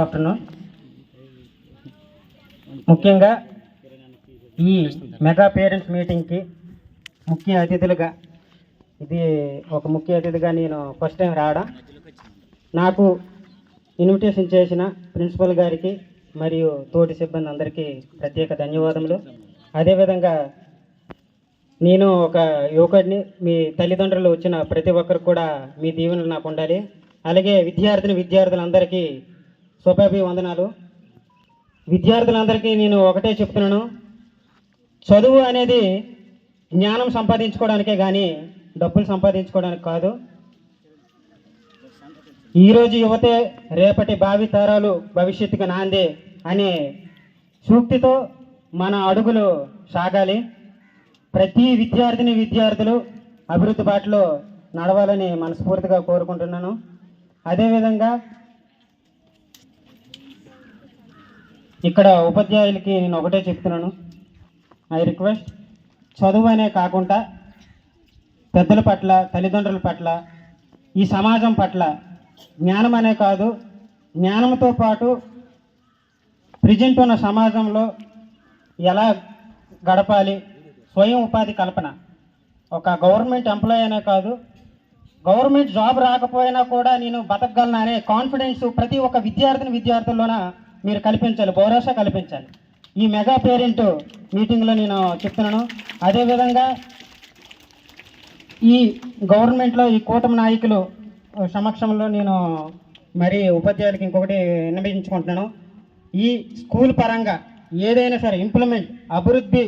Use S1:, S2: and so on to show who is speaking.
S1: Afternoon ముఖ్యంగా ఈ mega parents మీటింగ్కి ముఖ్య అతిథులుగా ఇది ఒక ముఖ్య అతిథిగా నేను ఫస్ట్ టైం రావడం. నాకు ఇన్విటేషన్ చేసిన ప్రిన్సిపల్ గారికి మరియు తోటి సిబ్బంది అందరికీ ప్రత్యేక ధన్యవాదములు. అదేవిధంగా నేను ఒక యువకుడిని మీ తల్లిదండ్రులు వచ్చిన ప్రతి ఒక్కరికి కూడా మీ దీవెనలు నాకు ఉండాలి. అలాగే విద్యార్థిని విద్యార్థులందరికీ శుభాభివందనాలు విద్యార్థులందరికీ నేను ఒకటే చెప్తున్నాను. చదువు అనేది జ్ఞానం సంపాదించుకోవడానికే కానీ డబ్బులు సంపాదించుకోవడానికి కాదు. ఈరోజు యువతే రేపటి భావి తరాలు భవిష్యత్తుకు నాందే అనే సూక్తితో మన అడుగులు సాగాలి. ప్రతి విద్యార్థిని విద్యార్థులు అభివృద్ధి బాటలో నడవాలని మనస్ఫూర్తిగా కోరుకుంటున్నాను. అదేవిధంగా ఇక్కడ ఉపాధ్యాయులకి నేను ఒకటే చెప్తున్నాను. ఐ రిక్వెస్ట్ చదువు అనే కాకుండా పెద్దల పట్ల తల్లిదండ్రుల పట్ల ఈ సమాజం పట్ల జ్ఞానం అనే కాదు జ్ఞానంతో పాటు ప్రజెంట్ ఉన్న సమాజంలో ఎలా గడపాలి స్వయం ఉపాధి కల్పన. ఒక గవర్నమెంట్ ఎంప్లాయీ అనే కాదు గవర్నమెంట్ జాబ్ రాకపోయినా కూడా నేను బతకగలను అనే కాన్ఫిడెన్స్ ప్రతి ఒక్క విద్యార్థిని విద్యార్థుల్లోన మీరు కల్పించాలి భరోసా కల్పించాలి. ఈ మెగా పేరెంట్ మీటింగ్లో నేను చెప్తున్నాను. అదేవిధంగా ఈ గవర్నమెంట్లో ఈ కూటమి నాయకులు సమక్షంలో నేను మరి ఉపాధ్యాయులకి ఇంకొకటి విన్నవించుకుంటున్నాను. ఈ స్కూల్ పరంగా ఏదైనా సరే ఇంప్లిమెంట్ అభివృద్ధి